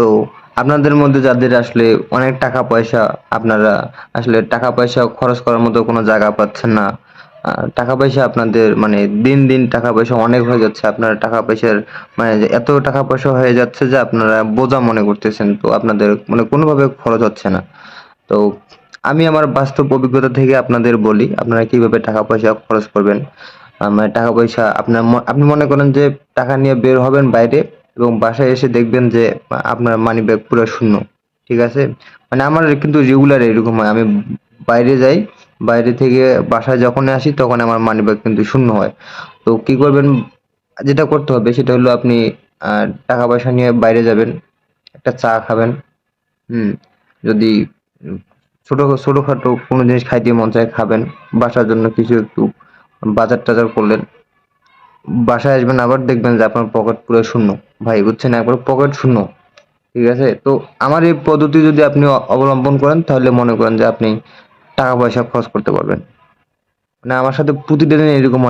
তো আপনাদের মধ্যে যাদের আসলে অনেক টাকা পয়সা, আপনারা আসলে টাকা পয়সা খরচ করার মতো কোনো জায়গা পাচ্ছেন না। টাকা পয়সা আপনাদের মানে দিন দিন টাকা পয়সা অনেক হয়ে যাচ্ছে। আপনার টাকা পয়সার মানে এত টাকা পয়সা হয়ে যাচ্ছে যে আপনারা বোঝা মনে করতেছেন। তো আপনাদের মানে কোনোভাবে খরচ হচ্ছে না। তো আমি আমার বাস্তব অভিজ্ঞতা থেকে আপনাদের বলি, আপনারা কীভাবে টাকা পয়সা খরচ করবেন। মানে টাকা পয়সা আপনার আপনি মনে করেন যে টাকা নিয়ে বের হবেন বাইরে এবং বাসায় এসে দেখবেন যে, আপনার মানি ব্যাগ পুরো শূন্য, ঠিক আছে? মানে আমার কিন্তু রেগুলার এরকম হয়। আমি বাইরে যাই, বাইরে থেকে বাসায় যখন আসি তখন আমার মানি ব্যাগ কিন্তু শূন্য হয়। তো কি করবেন, যেটা করতে হবে সেটা হলো আপনি টাকা পয়সা নিয়ে বাইরে যাবেন, একটা চা খাবেন, হুম, যদি ছোটো ছোট, ছোটখাটো কোনো জিনিস খাইতে মন চায় খাবেন। বাসার জন্য কিছু একটু বাজার টাজার করলেন বাসায় আসবেন, আবার দেখবেন যে আপনার পকেট পুরো শূন্য। ভাই, বুঝছেন? একবার পকেট শূন্য। ঠিক আছে? তো আমার এই পদ্ধতি যদি আপনি অবলম্বন করেন, তাহলে মনে করেন যে আপনি টাকা পয়সা খরচ করতে পারবেন। মানে আমার সাথে প্রতিদিন এরকম